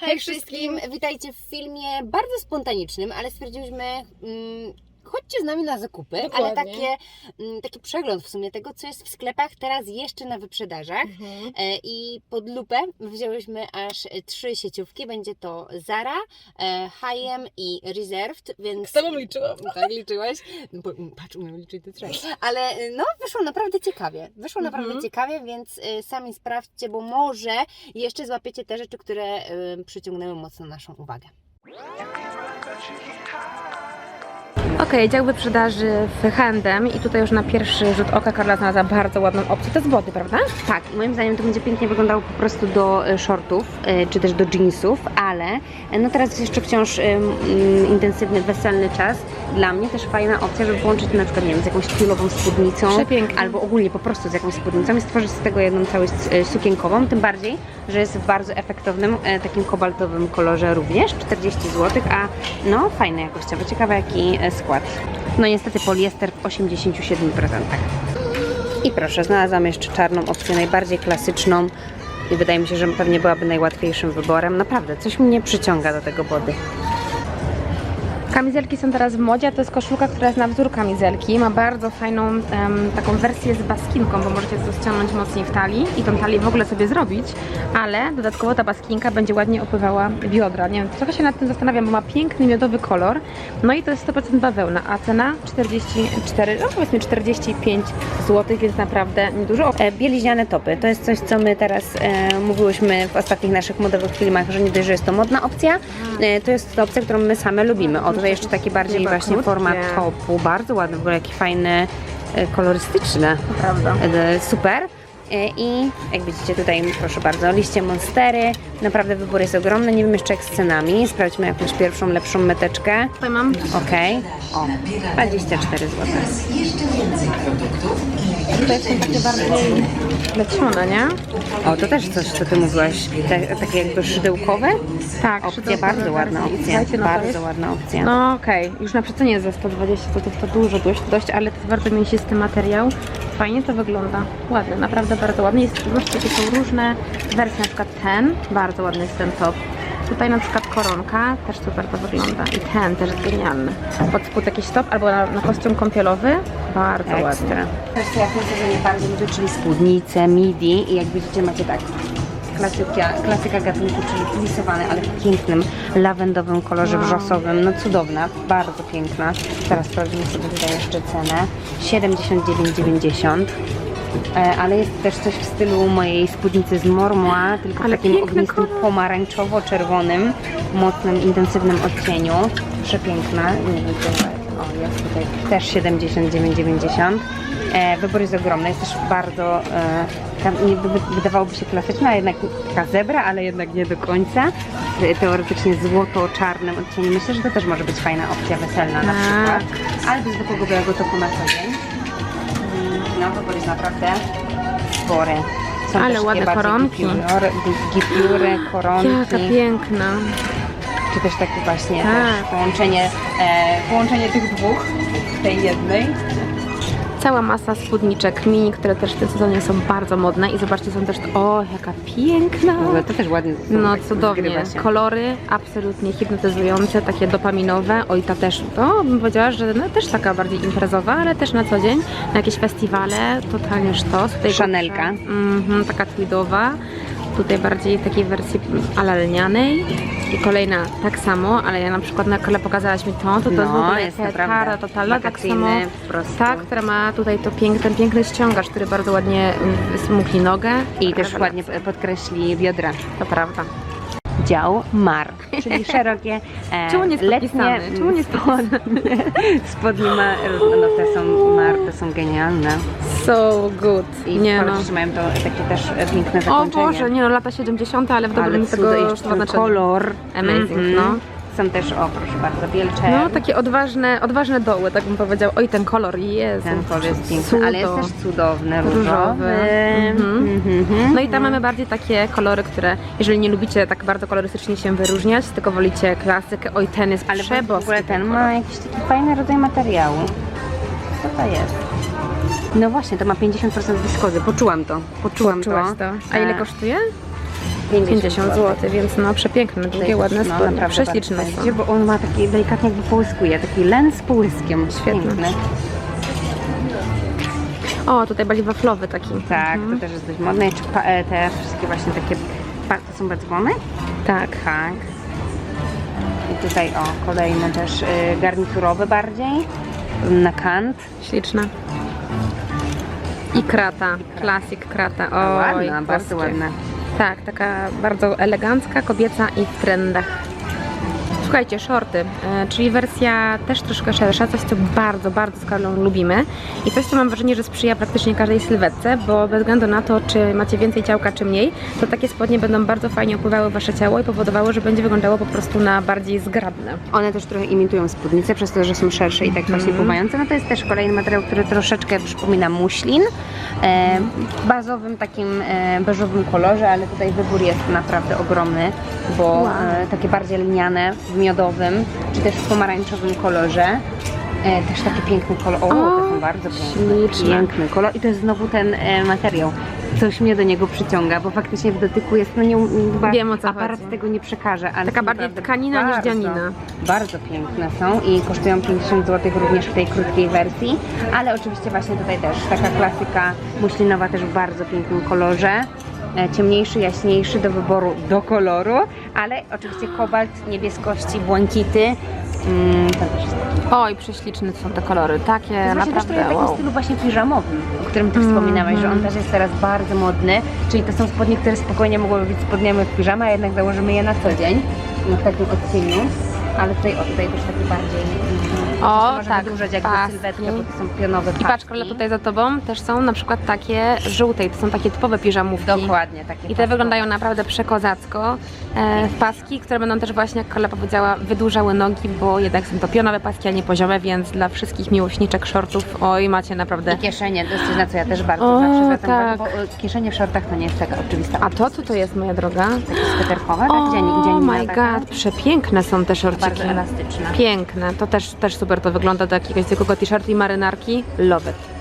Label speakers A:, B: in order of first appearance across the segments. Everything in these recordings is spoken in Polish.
A: Hej wszystkim! Witajcie w filmie bardzo spontanicznym, ale stwierdziłyśmy, mm, chodźcie z nami na zakupy, ale
B: Dokładnie.
A: takie, mm, taki przegląd w sumie tego, co jest w sklepach teraz jeszcze na wyprzedażach.
B: Mhm.
A: E, I pod lupę wzięłyśmy aż e, trzy sieciówki. Będzie to Zara, e, H&M i Reserved, więc...
B: Z tobą liczyłam.
A: Tak liczyłeś? No bo, mm, patrz, umiem liczyć to trzeba. Ale no, wyszło naprawdę ciekawie. Wyszło
B: Mhm.
A: naprawdę ciekawie, więc sami sprawdźcie, bo może jeszcze złapiecie te rzeczy, które przyciągnęły mocno naszą uwagę.
C: Okej, dział wyprzedaży w H&M i tutaj już na pierwszy rzut oka Karla znalazła bardzo ładną opcję. To jest prawda?
A: Tak, moim zdaniem to będzie pięknie wyglądało po prostu do e, shortów, e, czy też do jeansów, ale e, no teraz jest jeszcze wciąż mm, intensywny, weselny czas. Dla mnie też fajna opcja, żeby połączyć na przykład, nie wiem, z jakąś tylową spódnicą.
C: Przepięknie.
A: Albo ogólnie po prostu z jakąś spódnicą i stworzyć z tego jedną całość e, sukienkową, tym bardziej, że jest w bardzo efektownym, e, takim kobaltowym kolorze również, 40 zł, a no fajne jakościowo, ciekawe jaki e, skład. No niestety poliester w 87%. I proszę, znalazłam jeszcze czarną opcję, najbardziej klasyczną i wydaje mi się, że pewnie byłaby najłatwiejszym wyborem. Naprawdę, coś mnie przyciąga do tego body.
C: Kamizelki są teraz w modzie, a to jest koszulka, która jest na wzór kamizelki. Ma bardzo fajną taką wersję z baskinką, bo możecie to ściągnąć mocniej w talii i tą talię w ogóle sobie zrobić, ale dodatkowo ta baskinka będzie ładnie opływała biodra. Nie wiem, trochę się nad tym zastanawiam, bo ma piękny miodowy kolor. No i to jest 100% bawełna, a cena 44, no powiedzmy 45 zł, więc naprawdę niedużo.
A: E, Bieliźniane topy to jest coś, co my teraz e, mówiłyśmy w ostatnich naszych modowych filmach, że nie dość, że jest to modna opcja, e, to jest to opcja, którą my same lubimy. O, tutaj jeszcze taki bardziej
C: Chyba
A: właśnie
C: krótkie.
A: format topu, bardzo ładny, w ogóle jaki fajny, e, kolorystyczny.
C: Prawda.
A: E, Super. E, I jak widzicie tutaj, proszę bardzo, liście monstery. Naprawdę wybór jest ogromny. Nie wiem jeszcze jak z cenami. Sprawdźmy jakąś pierwszą, lepszą meteczkę.
C: Tutaj mam
A: Okej. O, 24 zł.
C: Tutaj są takie bardziej lecione, nie?
A: O, to też coś, co ty mówiłaś. Te, takie jakby szydełkowe.
C: Tak,
A: Opcja,
C: szydełkowe
A: bardzo ładna
C: wersje.
A: opcja.
C: Słuchajcie, no to
A: bardzo
C: jest-
A: ładna opcja.
C: No okej, już na przecenie za 120 to, to, to dużo dość, dość, ale to jest bardzo mięsisty materiał. Fajnie to wygląda. Ładny, naprawdę bardzo ładny. Jest, zobaczcie, jakie są różne wersje, na przykład ten, bardzo ładny jest ten top. Tutaj na przykład koronka, też super to wygląda. I ten też jest genialny. Pod spód jakiś top albo na, na kostium kąpielowy, bardzo ładny.
A: Ekstra. Też co ja w tym sezonie bardzo lubię, czyli spódnice, midi i jak widzicie macie tak klasyka, klasyka gatunku, czyli flisowany, ale w pięknym lawendowym kolorze
C: Wow.
A: wrzosowym. No cudowna, bardzo piękna. Teraz sprawdzimy sobie tutaj jeszcze cenę. 79,90. E, Ale jest też coś w stylu mojej spódnicy z Mormoa, tylko
C: Ale
A: w takim ognistym pomarańczowo-czerwonym, mocnym, intensywnym odcieniu. Przepiękna. Nie wiem, O, jest tutaj też 79,90. E, wybór jest ogromny, jest też bardzo, e, wydawałoby się klasyczna, jednak taka zebra, ale jednak nie do końca. Teoretycznie złoto-czarnym odcieniu. Myślę, że to też może być fajna opcja weselna na
C: Tak.
A: przykład. Albo zwykłego białego topu na co dzień. Mm, No, wybór jest naprawdę spory. Są
C: Ale
A: też
C: ładne
A: takie
C: koronki.
A: gipiury, gipiury, koronki.
C: Jaka piękna.
A: Czy też takie właśnie
C: Tak.
A: też połączenie, e, połączenie tych dwóch w tej jednej.
C: Cała masa spódniczek mini, które też w tym sezonie są bardzo modne i zobaczcie, są też, o jaka piękna.
A: Ogóle to też ładnie
C: No
A: tak
C: cudownie. Kolory absolutnie hipnotyzujące, takie dopaminowe. Oj, ta też, to bym powiedziała, że no, też taka bardziej imprezowa, ale też na co dzień. Na jakieś festiwale, totalnie sztos. Tutaj
A: Chanelka.
C: Mhm, taka tweedowa. Tutaj bardziej takiej wersji ala lnianej. I kolejna tak samo, ale ja na przykład na kole pokazałaś mi to, to to
A: No,
C: jest w ogóle
A: jest
C: kara totalna, tak samo. Tak, która ma tutaj to pięk, ten piękny ściągacz, który bardzo ładnie mm, smukli nogę.
A: I też ładnie podkreśli biodra.
C: To prawda.
A: Dział Mar, czyli szerokie, e,
C: Czemu nie jest
A: letnie?
C: Czemu nie
A: spodnie, spodnie ma, no te są Mar, te są genialne.
C: So good.
A: I
C: nie no.
A: mają to takie też piękne
C: O
A: zakończenie.
C: Boże, nie no, lata 70, ale w dobrym
A: ale
C: tego
A: ten
C: znaczeniu.
A: kolor.
C: Amazing,
A: Mhm.
C: no.
A: Są też, o proszę bardzo, wielcze.
C: No, takie odważne, odważne doły, tak bym powiedział. Oj, ten kolor, Jezu.
A: Ten kolor jest piękny,
C: cudo.
A: ale jest też cudowny, różowy.
C: Różowy. Mhm.
A: Mhm.
C: No i tam mamy bardziej takie kolory, które, jeżeli nie lubicie tak bardzo kolorystycznie się wyróżniać, tylko wolicie klasykę, oj, ten jest
A: Ale w
C: przeboski.
A: ogóle ten
C: kolor.
A: ma jakiś taki fajny rodzaj materiału. Co to jest? No właśnie, to ma 50% wiskozy. Poczułam to. Poczułam to.
C: to. A ile
A: E,
C: kosztuje? 50 zł, więc no przepiękne, długie, ładne
A: no,
C: spodnie, prześliczne są.
A: Bo on ma taki delikatnie jakby połyskuje, taki len z połyskiem.
C: Świetny.
A: Piękny.
C: O, tutaj bardziej waflowy taki.
A: Tak,
C: Mhm.
A: to też jest dość modne. Czy e, te wszystkie właśnie takie, to są badzwony?
C: Tak.
A: Tak. I tutaj o, kolejne też y, garniturowe bardziej, na kant.
C: Śliczna. I krata, classic krata. Oj,
A: ładna, bardzo ładna.
C: Tak, taka bardzo elegancka, kobieca i w trendach. Słuchajcie, shorty, e, czyli wersja też troszkę szersza, coś co bardzo, bardzo z Karlą lubimy i coś co mam wrażenie, że sprzyja praktycznie każdej sylwetce, bo bez względu na to, czy macie więcej ciałka, czy mniej, to takie spodnie będą bardzo fajnie opływały wasze ciało i powodowały, że będzie wyglądało po prostu na bardziej zgrabne.
A: One też trochę imitują spódnice, przez to, że są szersze i tak właśnie pływające. No to jest też kolejny materiał, który troszeczkę przypomina muślin. E, w bazowym takim e, beżowym kolorze, ale tutaj wybór jest naprawdę ogromny, bo
C: Wow.
A: e, takie bardziej lniane miodowym, czy też w pomarańczowym kolorze. E, też taki piękny kolor. O,
C: O,
A: to są bardzo piękne.
C: śliczne.
A: Piękny kolor i to jest znowu ten e, materiał. Coś mnie do niego przyciąga, bo faktycznie w dotyku jest, no nie, chyba
C: Wiem, o co
A: aparat
C: chodzi.
A: tego nie przekaże, ale
C: Taka
A: są
C: bardziej
A: naprawdę
C: tkanina niż
A: bardzo,
C: dzianina.
A: Bardzo piękne są i kosztują 50 zł również w tej krótkiej wersji, ale oczywiście właśnie tutaj też taka klasyka muślinowa też w bardzo pięknym kolorze. E, Ciemniejszy, jaśniejszy do wyboru, do koloru, ale oczywiście kobalt, niebieskości, błękity. Mm.
C: Oj, prześliczne są te kolory, takie
A: To jest właśnie też
C: naprawdę
A: trochę w
C: wow.
A: stylu właśnie piżamowym, o którym Ty wspominałaś, że on też jest teraz bardzo modny, czyli to są spodnie, które spokojnie mogłyby być spodniami w piżamie, a jednak założymy je na co dzień, w takim odcieniu, ale tutaj, o, tutaj też taki bardziej,
C: O,
A: może
C: tak,
A: wydłużać jakby
C: paski.
A: sylwetkę, bo to są pionowe
C: I
A: paski.
C: patrz, Karla, tutaj za tobą też są na przykład takie żółte i to są takie typowe piżamówki.
A: Dokładnie, takie
C: I te
A: paski.
C: wyglądają naprawdę przekozacko. E, w paski, które będą też właśnie, jak Karla powiedziała, wydłużały nogi, bo jednak są to pionowe paski, a nie poziome, więc dla wszystkich miłośniczek shortów, oj, macie naprawdę...
A: I kieszenie, to jest coś, na co ja też bardzo
C: O,
A: zawsze zwracam
C: tak.
A: uwagę, bo e, kieszenie w shortach to nie jest taka oczywista
C: A to co to jest, moja droga?
A: Takie sweterkowe, tak? Dzień, dzień
C: my god, przepiękne są te shortiki. Piękne, to też, też super to wygląda do jakiegoś zwykłego t-shirtu i marynarki. Love it.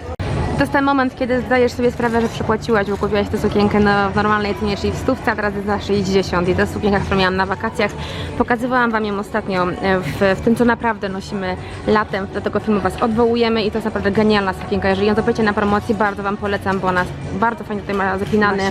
C: To jest ten moment, kiedy zdajesz sobie sprawę, że przepłaciłaś, bo kupiłaś tę sukienkę na, w normalnej cenie, czyli w stówce, a teraz jest za 60. I to jest sukienka, którą miałam na wakacjach. Pokazywałam Wam ją ostatnio e, w, w tym, co naprawdę nosimy latem. Do tego filmu Was odwołujemy i to jest naprawdę genialna sukienka. Jeżeli ją zobaczycie na promocji, bardzo Wam polecam, bo ona bardzo fajnie tutaj ma zapinany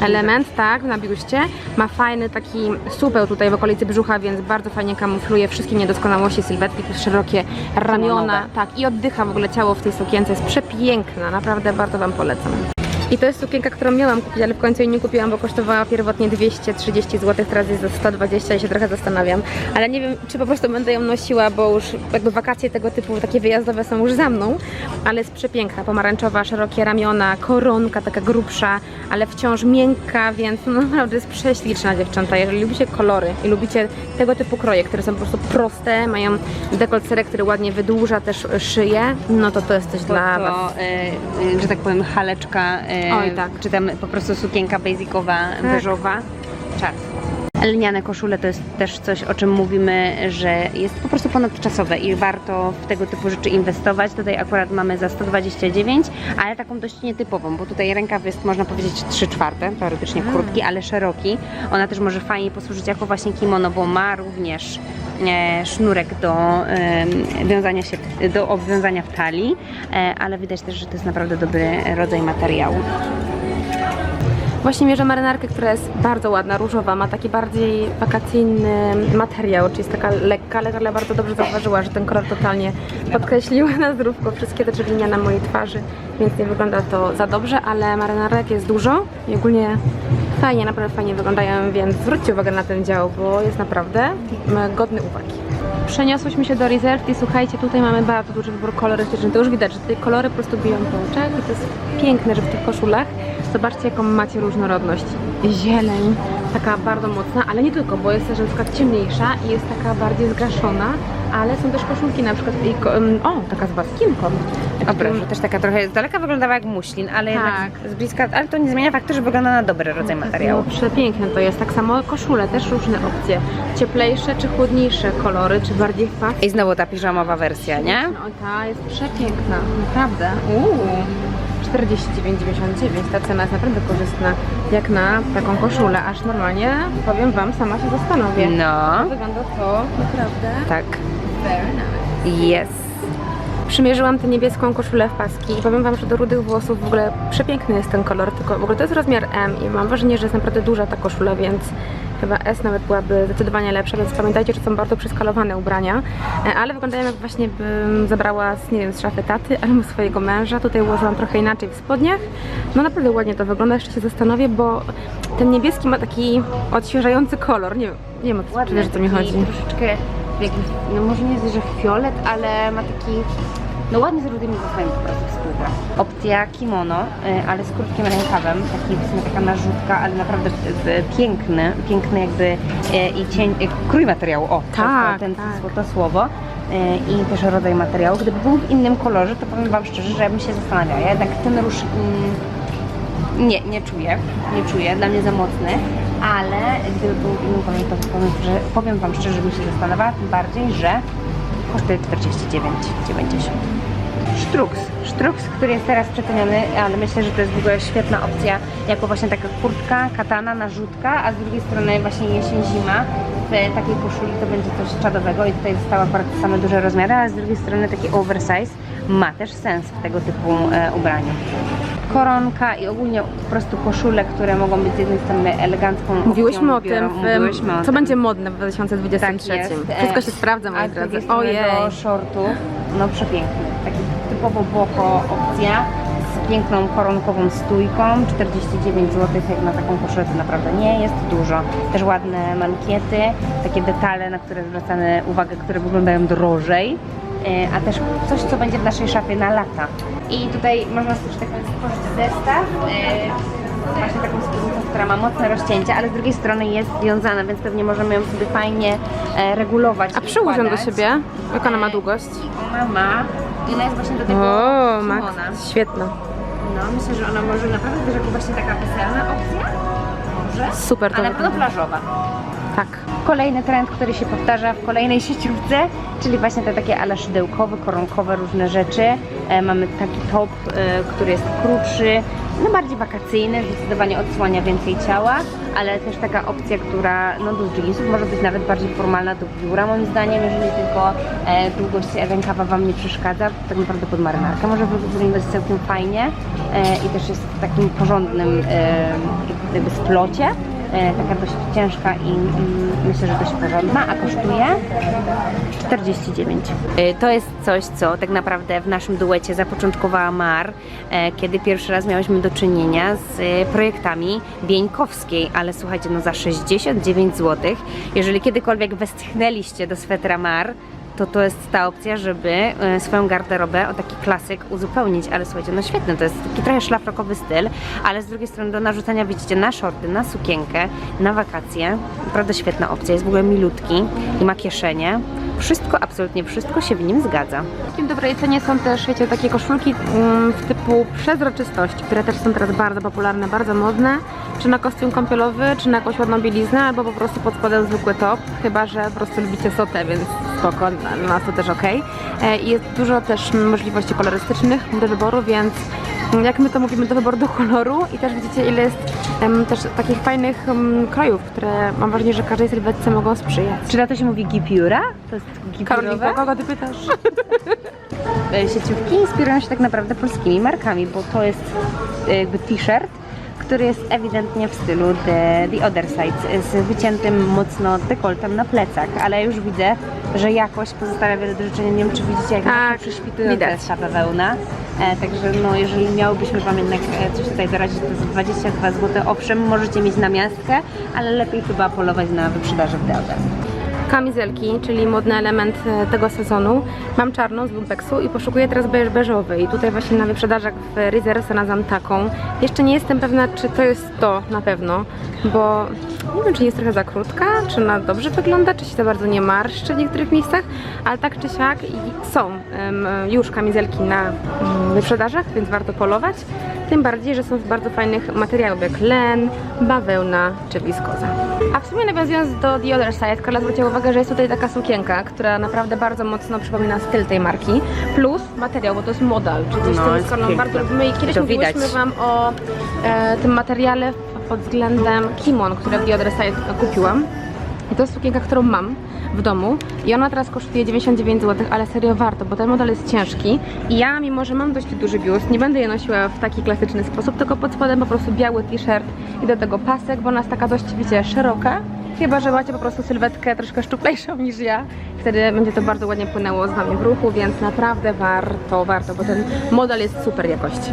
C: element, tak, na biuście. Ma fajny taki supeł tutaj w okolicy brzucha, więc bardzo fajnie kamufluje wszystkie niedoskonałości sylwetki, szerokie ramiona, tak, i oddycha w ogóle ciało w tej sukience. Jest przepiękna, naprawdę bardzo Wam polecam. I to jest sukienka, którą miałam kupić, ale w końcu jej nie kupiłam, bo kosztowała pierwotnie 230 zł, teraz jest za 120 i się trochę zastanawiam. Ale nie wiem, czy po prostu będę ją nosiła, bo już jakby wakacje tego typu, takie wyjazdowe są już za mną, ale jest przepiękna, pomarańczowa, szerokie ramiona, koronka taka grubsza, ale wciąż miękka, więc no naprawdę jest prześliczna dziewczęta. Jeżeli lubicie kolory i lubicie tego typu kroje, które są po prostu proste, mają dekolcerek, który ładnie wydłuża też szyję, no to to jest coś
A: to,
C: dla Was.
A: to e, e, że tak powiem, haleczka, e,
C: Oj, tak.
A: czy tam po prostu sukienka basicowa, beżowa, czas. Lniane koszule to jest też coś, o czym mówimy, że jest po prostu ponadczasowe i warto w tego typu rzeczy inwestować. Tutaj akurat mamy za 129, ale taką dość nietypową, bo tutaj rękaw jest, można powiedzieć, 3 czwarte, teoretycznie krótki, ale szeroki. Ona też może fajnie posłużyć jako właśnie kimono, bo ma również sznurek do em, wiązania się, do obwiązania w talii, e, ale widać też, że to jest naprawdę dobry rodzaj materiału.
C: Właśnie mierzę marynarkę, która jest bardzo ładna, różowa, ma taki bardziej wakacyjny materiał, czyli jest taka lekka, ale bardzo dobrze zauważyła, że ten kolor totalnie podkreślił na zdrówko wszystkie te czerwienia na mojej twarzy, więc nie wygląda to za dobrze, ale marynarek jest dużo i ogólnie fajnie, naprawdę fajnie wyglądają, więc zwróćcie uwagę na ten dział, bo jest naprawdę mm, godny uwagi. Przeniosłyśmy się do Reserved i słuchajcie, tutaj mamy bardzo duży wybór kolorystyczny. To już widać, że tutaj kolory po prostu biją po oczach i to jest piękne, że w tych koszulach zobaczcie jaką macie różnorodność. Zieleń, taka bardzo mocna, ale nie tylko, bo jest też na przykład ciemniejsza i jest taka bardziej zgaszona, ale są też koszulki na przykład, i o, taka z baskinką.
A: O proszę, też taka trochę z daleka wyglądała jak muślin, ale
C: Tak.
A: jednak z bliska, ale to nie zmienia faktu, że wygląda na dobry rodzaj materiału.
C: No, przepiękne to jest. Tak samo koszule, też różne opcje. Cieplejsze czy chłodniejsze kolory, czy bardziej fast.
A: I znowu ta piżamowa wersja, nie?
C: No ta jest przepiękna, naprawdę. Uuu. 49,99. Ta cena jest naprawdę korzystna, jak na taką koszulę, aż normalnie, powiem Wam, sama się zastanowię.
A: No,
C: Wygląda to naprawdę
A: tak.
C: very nice.
A: Jest.
C: Przymierzyłam tę niebieską koszulę w paski i powiem Wam, że do rudych włosów w ogóle przepiękny jest ten kolor, tylko w ogóle to jest rozmiar M i mam wrażenie, że jest naprawdę duża ta koszula, więc chyba S nawet byłaby zdecydowanie lepsza, więc pamiętajcie, że są bardzo przeskalowane ubrania, e, ale wyglądają jak właśnie bym zabrała z, nie wiem, z szafy taty albo swojego męża. Tutaj ułożyłam trochę inaczej w spodniach. No naprawdę ładnie to wygląda, jeszcze się zastanowię, bo ten niebieski ma taki odświeżający kolor, nie nie wiem, czy wiesz o co mi chodzi.
A: Troszeczkę, no może nie jest, że fiolet, ale ma taki, no ładnie z rudymi włosami po prostu współgra. Opcja kimono, y, ale z krótkim rękawem, taki w sumie taka narzutka, ale naprawdę y, piękny, piękny jakby y, i cień, krój materiału, o,
C: Tak,
A: to, ten,
C: tak.
A: to słowo. I też rodzaj materiału. Gdyby był w innym kolorze, to powiem Wam szczerze, że ja bym się zastanawiała. Ja jednak ten róż mm, nie, nie czuję, nie czuję, dla mnie za mocny, ale gdyby był w innym kolorze, to powiem, że, powiem Wam szczerze, że bym się zastanawiała, tym bardziej, że kosztuje 49,90. Sztruks. Sztruks, który jest teraz przeceniony, ale myślę, że to jest w ogóle świetna opcja, jako właśnie taka kurtka, katana, narzutka, a z drugiej strony właśnie jesień, zima. W takiej koszuli to będzie coś czadowego i tutaj zostały akurat same duże rozmiary, ale z drugiej strony taki oversize ma też sens w tego typu e, ubraniu. Koronka i ogólnie po prostu koszule, które mogą być z jednej strony elegancką
C: Mówiłyśmy
A: opcją
C: o tym, w,
A: mówiłyśmy o
C: co
A: tym.
C: będzie modne w 2023.
A: Tak jest.
C: Wszystko
A: E,
C: się sprawdza, moi
A: A
C: drodzy. Ojej.
A: do shortów, no przepiękny. Typowo boko opcja z piękną koronkową stójką. 49 zł jak na taką koszulę to naprawdę nie jest dużo. Też ładne mankiety, takie detale, na które zwracamy uwagę, które wyglądają drożej. E, A też coś, co będzie w naszej szafie na lata. I tutaj można sobie, tak stworzyć zestaw. e, Właśnie taką spódnicą, która ma mocne rozcięcia, ale z drugiej strony jest związana, więc pewnie możemy ją sobie fajnie e, regulować.
C: A przyłóż ją do siebie. Jak ona ma długość?
A: Ona ma, i ona jest właśnie do tego
C: O,
A: kimona.
C: Max, świetna.
A: No, myślę, że ona może naprawdę też jako właśnie taka weselna opcja. Może.
C: Super to
A: A na pewno plażowa.
C: Tak.
A: Kolejny trend, który się powtarza w kolejnej sieciówce, czyli właśnie te takie ale szydełkowe, koronkowe różne rzeczy. E, mamy taki top, e, który jest krótszy, no bardziej wakacyjny, zdecydowanie odsłania więcej ciała, ale też taka opcja, która no do jeansów może być nawet bardziej formalna do biura moim zdaniem, jeżeli tylko e, długość rękawa Wam nie przeszkadza, tak naprawdę pod marynarkę może wyglądać całkiem fajnie e, i też jest w takim porządnym e, splocie. E, taka dość ciężka i myślę, że dość porządna, a kosztuje 49. E, To jest coś, co tak naprawdę w naszym duecie zapoczątkowała Mar, e, kiedy pierwszy raz miałyśmy do czynienia z projektami Bieńkowskiej, ale słuchajcie, no za 69 zł. Jeżeli kiedykolwiek westchnęliście do swetra Mar, to to jest ta opcja, żeby e, swoją garderobę o taki klasyk uzupełnić, ale słuchajcie, no świetny, to jest taki trochę szlafrokowy styl, ale z drugiej strony do narzucenia widzicie na shorty, na sukienkę, na wakacje, naprawdę świetna opcja, jest w ogóle milutki i ma kieszenie, wszystko, absolutnie wszystko się w nim zgadza.
C: Takim dobrej cenie są też, wiecie, takie koszulki um, w typu przezroczystość, które też są teraz bardzo popularne, bardzo modne, czy na kostium kąpielowy, czy na jakąś ładną bieliznę, albo po prostu pod spodem zwykły top, chyba, że po prostu lubicie sotę, więc spoko, dla nas to też ok. E, I jest dużo też możliwości kolorystycznych do wyboru, więc jak my to mówimy, do wyboru do koloru i też widzicie, ile jest em, też takich fajnych em, krojów, które mam wrażenie, że każdej sylwetce mogą sprzyjać.
A: Czy na to się mówi gipiura? To jest gipiurowe?
C: kogo ty pytasz?
A: E, sieciówki inspirują się tak naprawdę polskimi markami, bo to jest e, jakby t-shirt, który jest ewidentnie w stylu The, the Other Side, z wyciętym mocno dekoltem na plecach, ale już widzę, że jakość pozostawia wiele do życzenia. Nie wiem, czy widzicie, jak
C: Tak, widać.
A: jest ta bawełna. E, także no, jeżeli miałobyśmy Wam jednak e, coś tutaj doradzić, to jest 22 zł. Owszem, możecie mieć na miastkę, ale lepiej chyba polować na wyprzedaży w The Other.
C: Kamizelki, czyli modny element e, tego sezonu. Mam czarną z lumpeksu i poszukuję teraz beż beżowy i tutaj właśnie na wyprzedażach w Rizzer znalazłam taką. Jeszcze nie jestem pewna, czy to jest to na pewno, bo Nie wiem, czy jest trochę za krótka, czy ona dobrze wygląda, czy się za bardzo nie marszczy w niektórych miejscach, ale tak czy siak są już kamizelki na mm, wyprzedażach, więc warto polować. Tym bardziej, że są z bardzo fajnych materiałów jak len, bawełna czy wiskoza. A w sumie nawiązując do The Other Side, Karla zwróciła uwagę, że jest tutaj taka sukienka, która naprawdę bardzo mocno przypomina styl tej marki, plus materiał, bo to jest modal, czy coś,
A: No,
C: co bardzo lubimy i kiedyś
A: To
C: mówiłyśmy
A: widać.
C: Wam o e, tym materiale pod względem kimon, które w Side kupiłam. I to jest sukienka, którą mam w domu i ona teraz kosztuje 99 zł, ale serio warto, bo ten model jest ciężki i ja, mimo że mam dość duży biust, nie będę je nosiła w taki klasyczny sposób, tylko pod spodem po prostu biały t-shirt i do tego pasek, bo ona jest taka dość, wiecie, szeroka. Chyba, że macie po prostu sylwetkę troszkę szczuplejszą niż ja. Wtedy będzie to bardzo ładnie płynęło z Wami w ruchu, więc naprawdę warto, warto, bo ten model jest super jakości.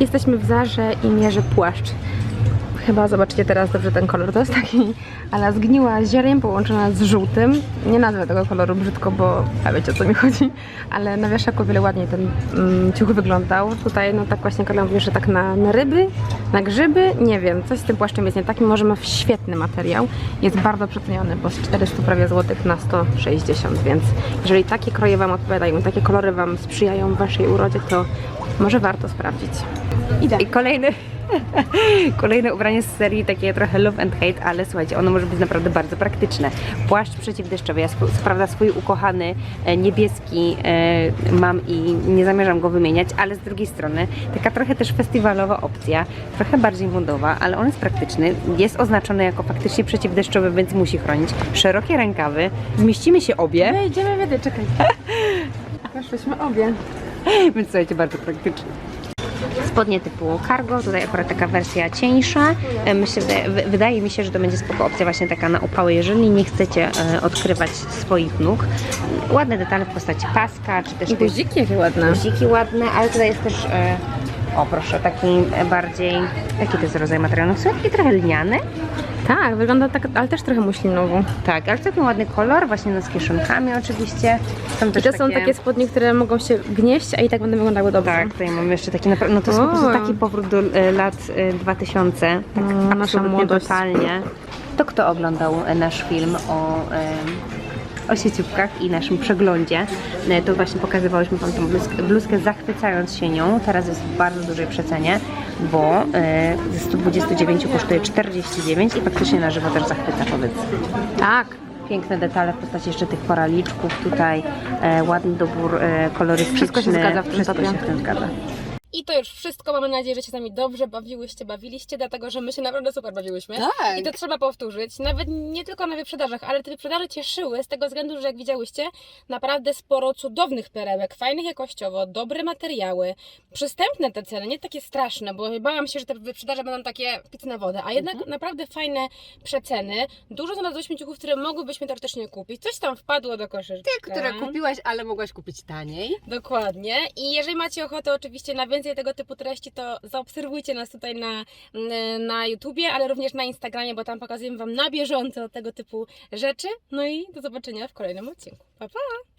C: Jesteśmy w Zarze i mierzę płaszcz. Chyba zobaczycie teraz dobrze ten kolor. To jest taki ale zgniła zieleń połączona z żółtym. Nie nazwę tego koloru brzydko, bo a wiecie o co mi chodzi. Ale na wieszaku o wiele ładniej ten mm, ciuch wyglądał. Tutaj no tak właśnie Karla mówi, że tak na, na ryby, na grzyby. Nie wiem, coś z tym płaszczem jest nie tak. Mimo, że ma świetny materiał. Jest bardzo przeceniony, bo z 400 prawie złotych na 160, więc jeżeli takie kroje Wam odpowiadają, takie kolory Wam sprzyjają w Waszej urodzie, to może warto sprawdzić. Idę.
A: I kolejny, kolejne ubranie z serii takie trochę love and hate, ale słuchajcie, ono może być naprawdę bardzo praktyczne. Płaszcz przeciwdeszczowy, ja sp- co prawda swój ukochany e, niebieski e, mam i nie zamierzam go wymieniać, ale z drugiej strony taka trochę też festiwalowa opcja, trochę bardziej modowa, ale on jest praktyczny, jest oznaczony jako faktycznie przeciwdeszczowy, więc musi chronić. Szerokie rękawy, zmieścimy się obie,
C: My idziemy wiedzy, czekaj. Weszłyśmy obie.
A: więc słuchajcie, bardzo praktyczny. Spodnie typu cargo, tutaj akurat taka wersja cieńsza. E, Myślę, wydaje, wy- wydaje mi się, że to będzie spoko opcja właśnie taka na upały, jeżeli nie chcecie e, odkrywać swoich nóg. Ładne detale w postaci paska, czy też
C: guziki jakie ładne.
A: guziki ładne, ale tutaj jest też, e, o proszę, taki bardziej, jaki to jest rodzaj materiału? No, są taki trochę lniany.
C: Tak, wygląda tak, ale też trochę muślinowo.
A: Tak, ale całkiem ładny kolor, właśnie no z kieszonkami oczywiście. Są
C: I
A: też
C: to są takie spodnie, które mogą się gnieść, a i tak będą wyglądały dobrze.
A: Tak, tutaj mam jeszcze taki no to jest po prostu taki powrót do e, lat e, 2000, tak
C: No, nasza
A: absolutnie totalnie. To kto oglądał e, nasz film o, e, o sieciówkach i naszym przeglądzie, e, to właśnie pokazywałyśmy Wam tą bluzkę, bluzkę zachwycając się nią, teraz jest w bardzo dużej przecenie, bo e, ze 129 kosztuje 49 i faktycznie na żywo też zachwyca, powiedz.
C: Tak.
A: Piękne detale w postaci jeszcze tych koraliczków, tutaj e, ładny dobór e, kolorystyczny.
C: Wszystko się zgadza w tym
A: Wszystko
C: topie.
A: się w tym zgadza.
C: I to już wszystko. Mamy nadzieję, że się z nami dobrze bawiłyście, bawiliście, dlatego że my się naprawdę super bawiłyśmy.
B: Tak.
C: I to trzeba powtórzyć. Nawet nie tylko na wyprzedażach, ale te wyprzedaże cieszyły z tego względu, że jak widziałyście, naprawdę sporo cudownych perełek, fajnych jakościowo, dobre materiały, przystępne te ceny, nie takie straszne, bo bałam się, że te wyprzedaże będą takie pic na wodę, a jednak naprawdę fajne przeceny. Dużo znalazłyśmy ciuchów, które mogłybyśmy teoretycznie kupić. Coś tam wpadło do koszyczka.
B: Te, które kupiłaś, ale mogłaś kupić taniej.
C: Dokładnie. I jeżeli macie ochotę oczywiście na więcej tego typu treści, to zaobserwujcie nas tutaj na, mm, na YouTubie, ale również na Instagramie, bo tam pokazujemy Wam na bieżąco tego typu rzeczy. No i do zobaczenia w kolejnym odcinku. Pa, pa!